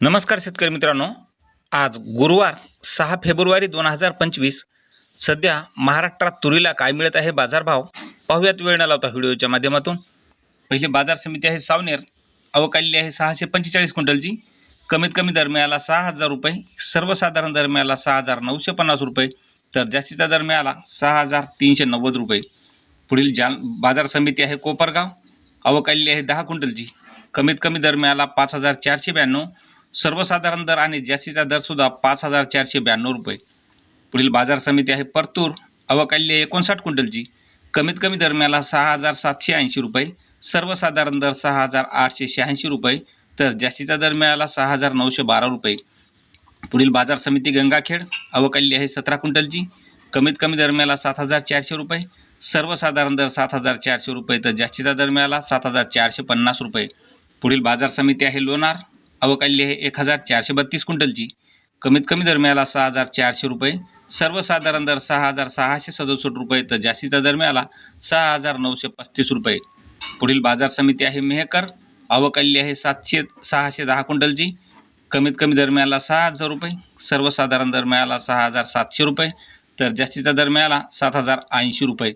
नमस्कार शेतकरी मित्रांनो. आज गुरुवार सहा फेब्रुवारी दोन हजार पंचवीस. सध्या महाराष्ट्रात तुरीला काय मिळत आहे बाजारभाव पाहूयात वेळ न लावता व्हिडिओच्या माध्यमातून. पहिली बाजार समिती आहे सावनेर. अवकाली आहे सहाशे पंचेचाळीस क्विंटलची. कमीत कमी दरम्याला सहा हजार रुपये. सर्वसाधारण दरम्याला सहा हजार नऊशे पन्नास रुपये. तर जास्तीचा दर मिळाला सहा हजार तीनशे नव्वद रुपये. पुढील जाल बाजार समिती आहे कोपरगाव. अवकाली आहे दहा क्विंटलची. कमीत कमी दर मिळाला पाच हजार चारशे ब्याण्णव. सर्वसाधारण दर आणि जास्तीचा दरसुद्धा पाच हजार चारशे ब्याण्णव रुपये. पुढील बाजार समिती आहे परतूर. अवकाल्य एकोणसाठ क्विंटलची. कमीत कमी दरम्याला सहा हजार सातशे ऐंशी रुपये. सर्वसाधारण दर सहा हजार आठशे शहाऐंशी रुपये. तर जास्तीचा दर मिळाला सहा हजार नऊशे बारा रुपये. पुढील बाजार समिती गंगाखेड. अवकाल्य आहे सतरा क्विंटलची. कमीत कमी दर मिळाला सात हजार चारशे रुपये. सर्वसाधारण दर सात हजार चारशे रुपये. तर जास्तीचा दर मिळाला सात हजार चारशे पन्नास रुपये. पुढील बाजार समिती आहे लोणार. अवकाल्य आहे एक हजार चारशे बत्तीस क्विंटलची. कमीत कमी दर मिळाला सहा हजार चारशे रुपये सर्वसाधारण दर सहा हजार सहाशे सदुसष्ट रुपये तर जास्तीचा दर मिळाला सहा हजार नऊशे पस्तीस रुपये. पुढील बाजार समिती आहे मेहकर अवकाल्य आहे सातशे सहाशे दहा क्विंटलची. कमीत कमी दर मिळाला सहा हजार रुपये सर्वसाधारण दर मिळाला सहा हजार सातशे रुपये तर जास्तीचा दर मिळाला सात हजार ऐंशी रुपये.